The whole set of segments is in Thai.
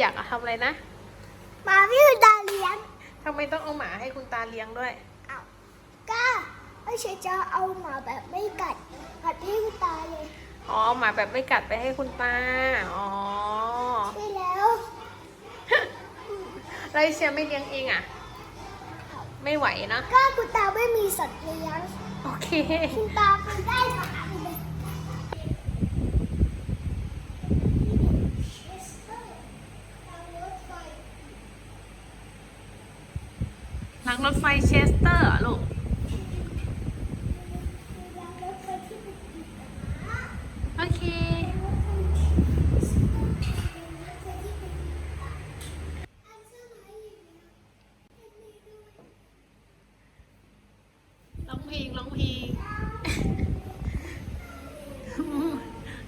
อยากทำอะไรนะหมาพี่คุณตาเลี้ยงทำไมต้องเอาหมาให้คุณตาเลี้ยงด้วยอ้าวก็ไม่ใช่จะเอาหมาแบบไม่กัดกัดพี่คุณตาเลยอ๋อเอาหมาแบบไม่กัดไปให้คุณตา อ๋อ ใช่แล้วไรเชียไม่เลี้ยงเองอะ ไม่ไหวนะก็คุณตาไม่มีสัตว์เลี้ยงโอเค คุณตาไปได้หมาเลย รักรถไฟเชสเตอร์เหรอลูก โอเค ร้องเพลง ร้องเพลง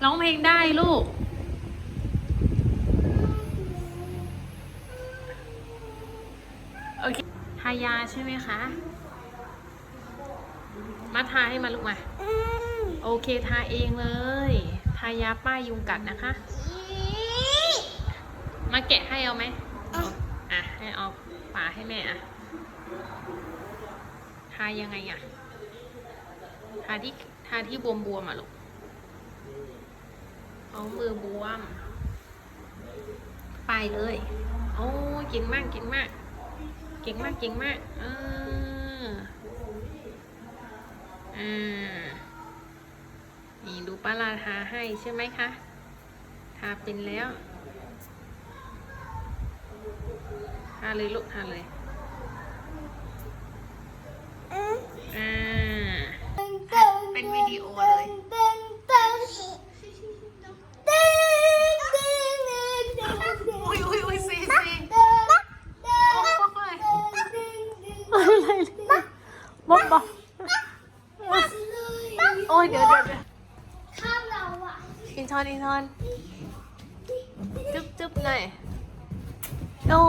ร้องเพลงได้ลูก โอเคทายาใช่ไหมคะ มาทาให้มาลูกมาอืมโอเคทาเองเลย ทายาป้ายยุงกัดนะคะ มาแกะให้เอาไหมเอาอะ ให้เอาฝาให้แม่อะ ทายังไงอะ ทาที่ทาที่บวมบวมๆอะลูก เอามือบวม ไปเลย โอ้เก่งมากเก่งมาก เก่งมากเก่งมากเอออ่า นี่ดูป้าลาทาให้ใช่ไหมคะ ทาเป็นแล้ว ทาเลยลูกทาเลย อืม อ่า ตึ้งตึ้ง เป็นวิดีโอเลย ตึ้งตึ้งตึ้งตึ้งตึ้งตึ้งตึ้ง อุ้ยอุ้ยอุ้ยซีซี ตึ้งตึ้ง โอ้โหเลย ตึ้งตึ้ง อะไรเลยบอกบอก โอ้ยเดี๋ยวเดี๋ยวเดี๋ยว ข้ามเรา อินทอนอินทอนจุ๊บจุ๊บหน่อยโอ้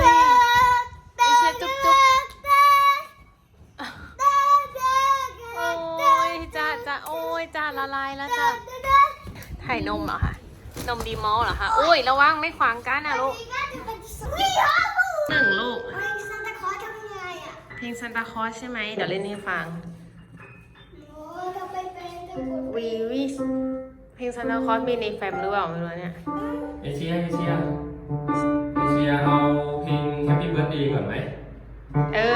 ยไอ้เชี่ยจุ๊บจุ๊บโอ้ยจ้าจ้าโอ้ยจ้าละลายแล้วจ้าถ่ายนมเหรอคะนมดีมอลเหรอคะโอ้ยระวังไม่ขวางกันนะลูกหนึ่งลูกเพลงซันตาคอสใช่ไหมเดี๋ยวเล่นให้ฟังโอ้ ลงซันตาคลอสมีในแฟมหรือเปล่าไม่รู้เนี่ยเอเชียเอเชียเอเชียเอาเพลง Happy Birthday ก่อนไหมเออ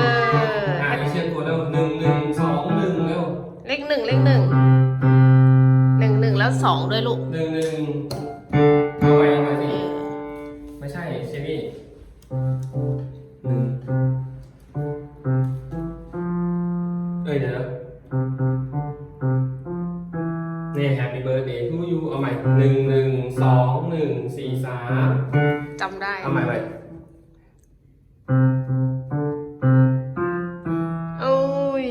อ่าเอเชียตัวเร็วหนึ่งหนึ่งสองหนึ่งเร็วเลขหนึ่งเลขหนึ่งหนึ่งหนึ่งแล้วสองด้วยลูกหนึ่งหนึ่ง โอ้ย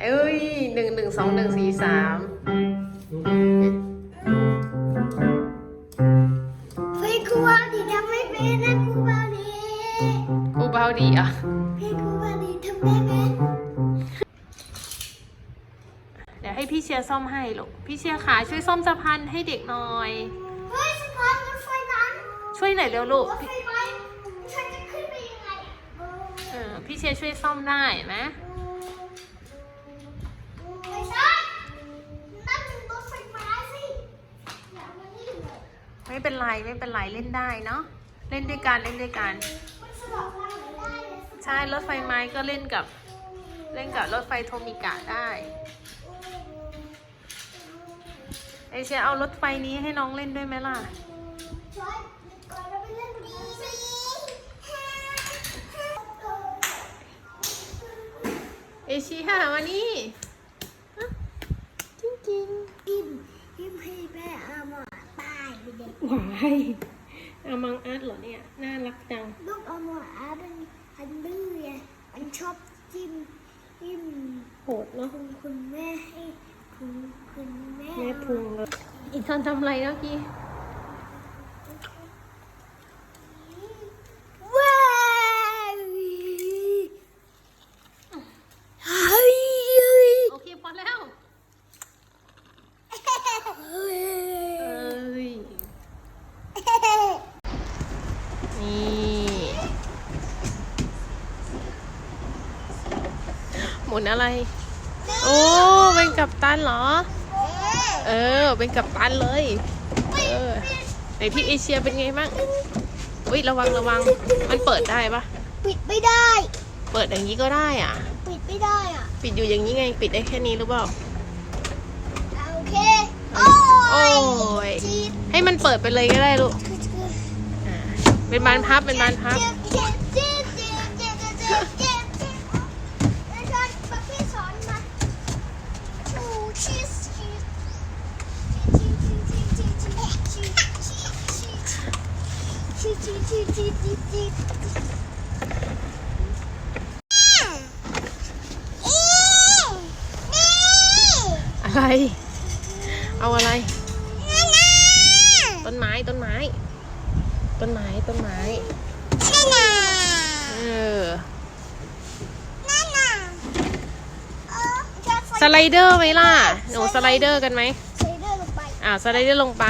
เอ้ยหนึ่งหนึ่งสองหนึ่งสี่สามเพลงครูบาดีทำไม่เป็นนะครูบาดีกูเบาดีอะเพลงครูบาดีทำไม่เป็น เดี๋ยวให้พี่เชียร์ซ่อมให้ลูกพี่เชียร์ขาช่วยซ่อมสะพานให้เด็กหน่อย ช่วยหน่อยเร็วลูกรถไฟไหมฉันจะขึ้นไปยังไงอะเออพี่เชียร์ช่วยซ่อมได้ไหมไม่ใช่นั่นรถไฟฟ้าสิอย่ามานี่เลยไม่เป็นไรไม่เป็นไรเล่นได้เนาะเล่นด้วยกันเล่นด้วยกัน มันสลับกันไม่ได้เลยใช่รถไฟไม้ก็เล่นกับเล่นกับรถไฟโทมิกะได้ไอเชียร์เอารถไฟนี้ให้น้องเล่นด้วยไหมล่ะใช่ก่อนเราไปเล่นดีสิ เอเชียมานี่ฮะจริงจริงอิ่มอิ่มให้แม่เอามาตายไปเด็กๆหวายอามังอาร์ตเหรอเนี่ยน่ารักจังลูกเอามาอาเป็นพันดื้อไงมันชอบจิ้มจิ้มโหดเนาะคุณคุณแม่ให้คุณคุณแม่แม่พุงเลยอีกทอนทำอะไรเมื่อกี้ ว้าวเฮ้ย โอเคพอแล้ว เฮ้ย นอะไร โอ้เป็นกัปตันเหรอ เออ เป็นกัปตันเลย เออไหนพี่เอเชียเป็นไงบ้างอุ้ยระวังระวัง มันเปิดได้ปะปิดไม่ได้ เปิดอย่างนี้ก็ได้อะ ปิดไม่ได้อะ ปิดอยู่อย่างนี้ไง ปิดได้แค่นี้หรือเปล่า โอเค โอ้โอ้ยยจีดให้มันเปิดไปเลยก็ได้ลูกคือคืออ่าเป็นบานพับเป็นบานพับ อะไร เอาอะไร ต้นไม้ต้นไม้ ต้นไม้ต้นไม้เออสไลเดอร์ไหมล่ะ หนูสไลเดอร์กันไหมอ่าสไลเดอร์ลงไป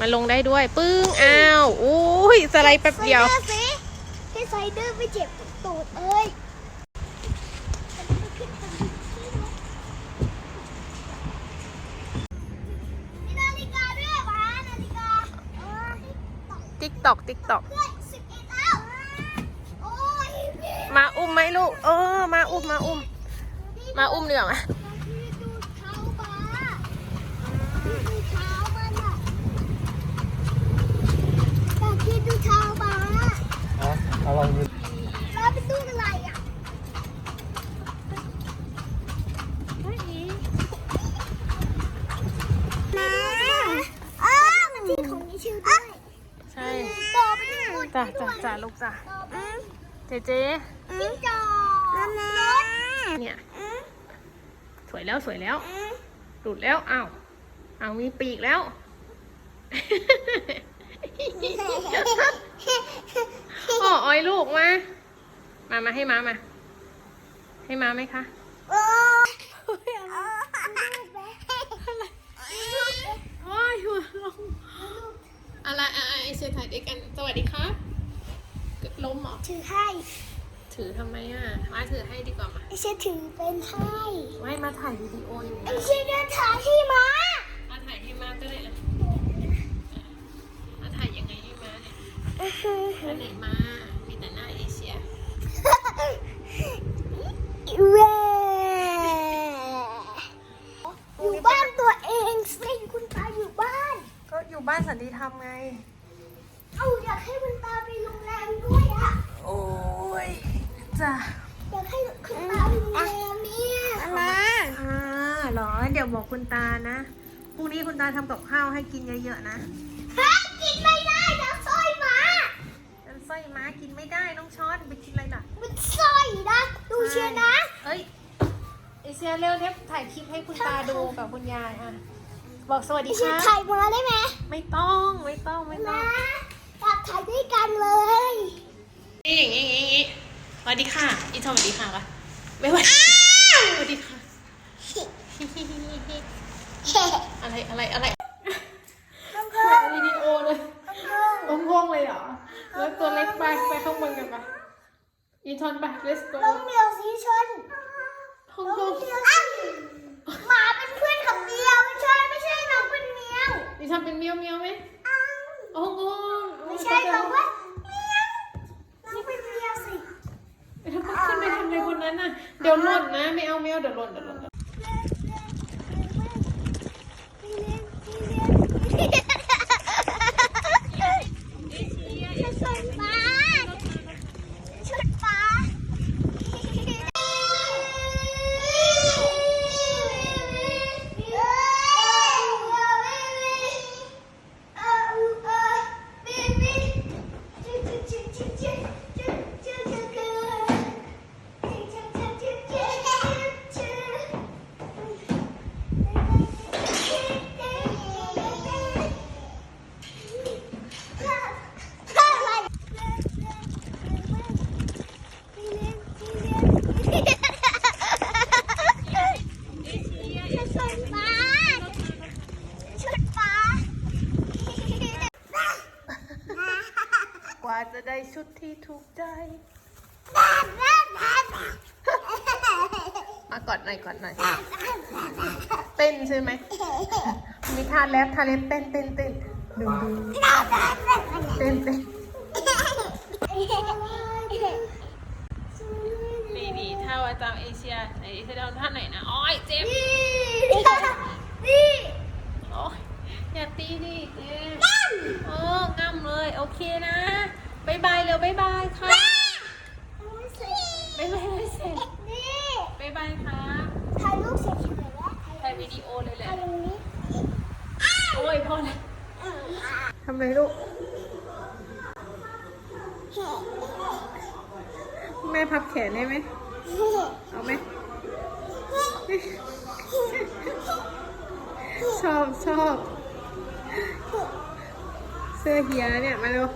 มาลงได้ด้วย ปึ้ง อ้าวอุ้ยสไลด์แป๊บเดียวไซเดอร์สิแค่ไซเดอร์ไม่เจ็บตูดเอ้ยมีนาฬิกาด้วยหวานาฬิกาเออติ๊กตอกติ๊กตอก เพื่อนสิบเอ็ดแล้ว โอ้ยมาอุ้มไหมลูก เออ มาอุ้มมาอุ้ม มาอุ้มเดี๋ยวมา พี่ดูเท้าหมาพี่ดูเท้ามันอะอยากพี่ดูเท้าหมา อะ เอาลองดูแล้วเป็นตู้อะไรอะมาอ้าวที่ของนิชิวด้วยใช่ต่อไปที่คุณจ้ะจ้ะจ้ะลูกจ้ะต่อไปเจเจจิ้งจอกรถเนี่ยสวยแล้วสวยแล้วหลุดแล้วอ้าวอ้าวมีปีกแล้ว อ๋ออ้อยลูกมา มามาให้มามา ให้มาไหมคะโอ้ยโอ้ยหัวลงอะไรอะอะไอเซถ่ายด้วยกัน สวัสดีครับล้มเหรอถือให้ ถือทำไมอะมาถือให้ดีกว่ามาไอเชถือเป็นให้ไม่มาถ่ายวิดีโออยู่ไอนะเชจะถ่ายให้มามา อันไหนมา มีแต่หน้าเอเชียเว้อยู่บ้านตัวเองสิคุณตาอยู่บ้าน ก็อยู่บ้านสันติธรรมไง เอ้าอยากให้คุณตาไปโรงแรมด้วยอะโอ้ยจ้ะอยากให้คุณตาไปโรงแรมเนี่ยมาอ่าเหรอ เดี๋ยวบอกคุณตานะ พรุ่งนี้คุณตาทำกับข้าวให้กินเยอะๆนะ เชียร์นะเอ้ยเอเชียเร็วเทปถ่ายคลิปให้คุณตาดูกับคุณยายอะ บอกสวัสไอดีเชีคยรัร์บถ่ายมาได้ไหมไม่ต้องไม่ต้องไม่ต้อนะงอยากถ่ายด้วยกันเลย นี่อย่างงี้อย่างงี้อย่างงี้สวัสดีค่ะ อีทอมสวัสดีค่ะปะไม่ไหวสวัสดีค่ะ อะไรอะไรอะไรวิดีโอเลยงงๆเลยเหรอ แล้วตัวเล็กไปไปข้างบนกันปะ อีทอนไป let's go น้องเหมียวสีชนห้องน้องห้องเหมียวสีหมาเป็นเพื่อนกับเหมียวไม่ใช่ไม่ใช่น้องเป็นเหมียวอีทอนเป็นเมียวเมียวไหมอ้าวห้องห้องไม่ใช่น้องว่าเหมียวน้องเป็นเหมียวสิทำไมขึ้นไปทำอะไรบนนั้นน่ะ เดี๋ยวหล่นนะ ไม่เอาไม่เอาเดี๋ยวหล่นเดี๋ยวหล่น ชุดฟ้าชุดฟ้า ชุดฟ้าชุดฟ้าก ว่าจะได้ชุดที่ ถูกใจแดดแดดแดดมากอดหน่อยกอดหน่อย เต้นใช่ไหม มีท่าแรปท่าแรปเต้นเต้นเต้นดูดูเต้นเต้นนี่นี่ท่าว่าจำเอเชียไหนเอเชียท่าไหนนะอ้อยเจ็บนี่โอ้ยอย่าตีดิเจ็บโอ้ง่ำเลย โอเคนะ บายบายเร็วบายบายค่ะบายบายเลยเสร็จนี่บายบายค่ะถ่ายรูปเสร็จแล้วถ่ายวิดีโอเลยแหละถ่ายตรงนี้โอ้ยพอเลยทำไรลูก แม่พับแขนได้ไหม เอาไหม ชอบชอบ เสื้อเฮียเนี่ย มาเร็ว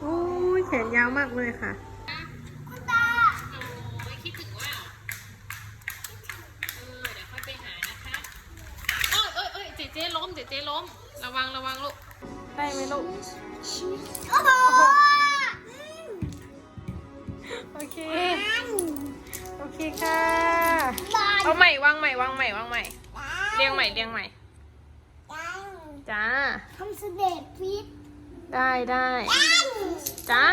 โอ้ยแขนยาวมากเลยค่ะ คุณตาโอ้ยคิดถึงว่าเออเดี๋ยวค่อยไปหานะคะเอ้ยเอ้ยเอ้ยเจเจล้มเจเจล้ม ระวังระวังลูก ได้ไหมลูก โอ้โหโอเค โอเคค่ะ เอาใหม่วางใหม่วางใหม่วางใหม่ เรียงใหม่เรียงใหม่ จ้า ทำเสด็จพิษ ได้ได้จ้า